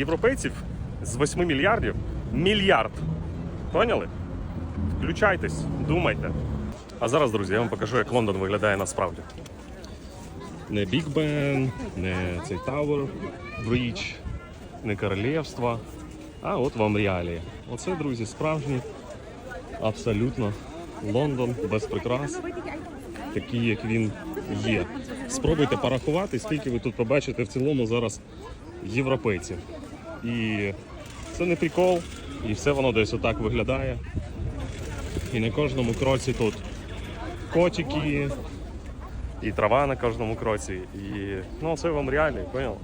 європейців з 8 мільярдів мільярд. Поняли? Включайтесь, думайте. А зараз, друзі, я вам покажу, як Лондон виглядає насправді. Не Біг Бен, не цей Тауер Брідж, не королівство, а от вам реалії. Оце, друзі, справжній, абсолютно Лондон без прикрас, такий, як він є. Спробуйте порахувати, скільки ви тут побачите в цілому зараз європейців. І це не прикол, і все воно десь отак виглядає. І на кожному кроці тут котики, і трава на кожному кроці. І ну це вам реально, понял?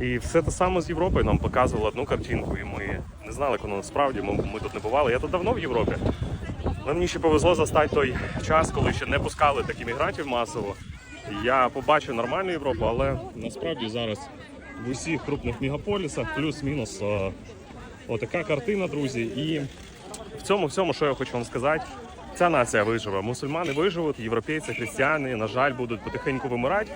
І все те саме з Європою нам показували одну картинку, і ми не знали, воно насправді. Ми, ми тут не бували. Я тут давно в Європі. Але мені ще повезло застати той час, коли ще не пускали таких мігрантів масово. Я побачив нормальну Європу, але насправді зараз в усіх крупних мегаполісах плюс-мінус е, отака картина, друзі. І в цьому всьому, що я хочу вам сказати, ця нація виживе. Мусульмани виживуть, європейці, християни, на жаль, будуть потихеньку вимирати.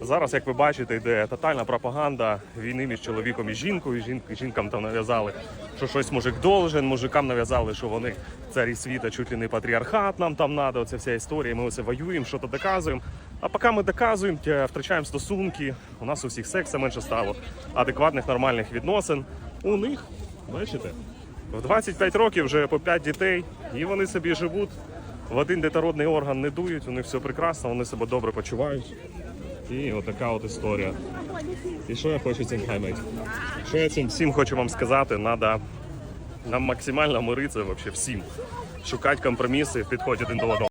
Зараз, як ви бачите, йде тотальна пропаганда війни між чоловіком і жінкою. Жін- Жінкам там нав'язали, що щось мужик должен, мужикам нав'язали, що вони царі світа, чуть ли не патріархат нам там надо. Оця вся історія. Ми оце воюємо, що то доказуємо. А поки ми доказуємо, втрачаємо стосунки. У нас у всіх секса менше стало, адекватних нормальних відносин. У них, бачите, в 25 років вже по 5 дітей, і вони собі живуть. В один детородний орган не дують, у них все прекрасно, вони себе добре почувають. І отака от історія. І що я хочу цим гаймати? Що я цим всім хочу вам сказати? Надо нам максимально миритися вообще всім. Шукати компроміси, підходять один до одного.